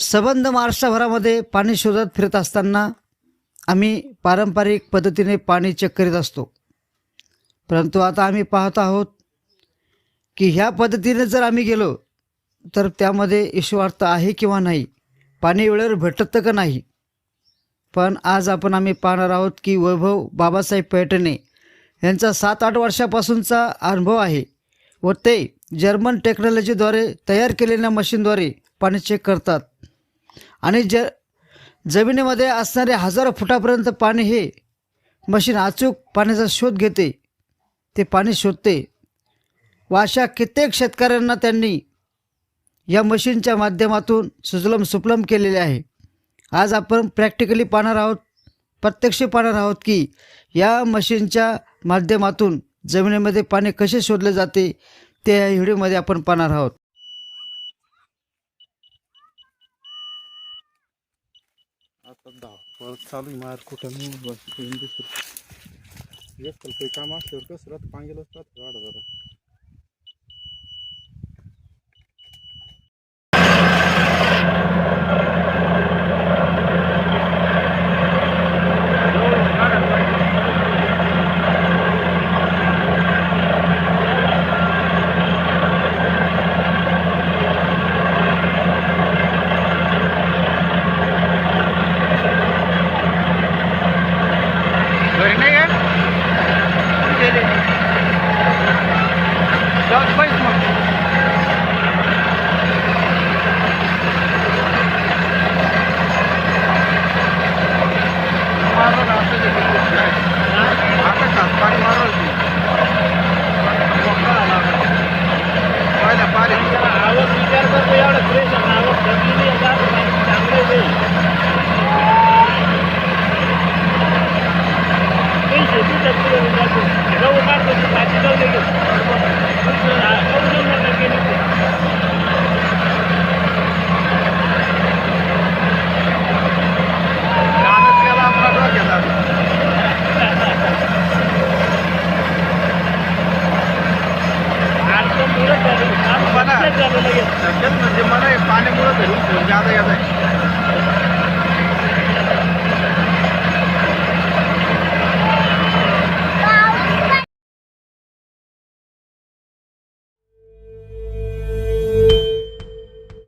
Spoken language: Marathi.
सबंध महाराष्ट्रभरामध्ये पाणी शोधत फिरत असताना आम्ही पारंपरिक पद्धतीने पाणी चेक करीत असतो. परंतु आता आम्ही पाहत आहोत की ह्या पद्धतीने जर आम्ही गेलो तर त्यामध्ये ईश्वार्थ आहे किंवा नाही पाणी वेळेवर भेटत का नाही? पण आज आपण आम्ही पाहणार आहोत की वैभव बाबासाहेब पैठणे यांचा सात आठ वर्षापासूनचा अनुभव आहे व ते जर्मन टेक्नॉलॉजीद्वारे तयार केलेल्या मशीनद्वारे पाणी चेक करतात. आणि ज जमिनीमध्ये असणारे हजारो फुटापर्यंत पाणी हे मशीन अचूक पाण्याचा शोध घेते. ते पाणी शोधते. व अशा कित्येक शेतकऱ्यांना त्यांनी या मशीनच्या माध्यमातून सुजलम सुफलम केलेले आहे. आज आपण प्रॅक्टिकली पाहणार आहोत प्रत्यक्ष पाहणार आहोत की या मशीनच्या माध्यमातून जमिनीमध्ये पाणी कसे शोधले जाते ते या व्हिडिओमध्ये आपण पाहणार आहोत. आता दहा परत चालू आहे. मार कुठं मी बस दुसरं एक काही काम असल्यावर कसं राहतं? पांगेलच राहतं गाडा जरा. त्याच्यात म्हणजे मला पाण्यामुळं घरी जाता येत आहे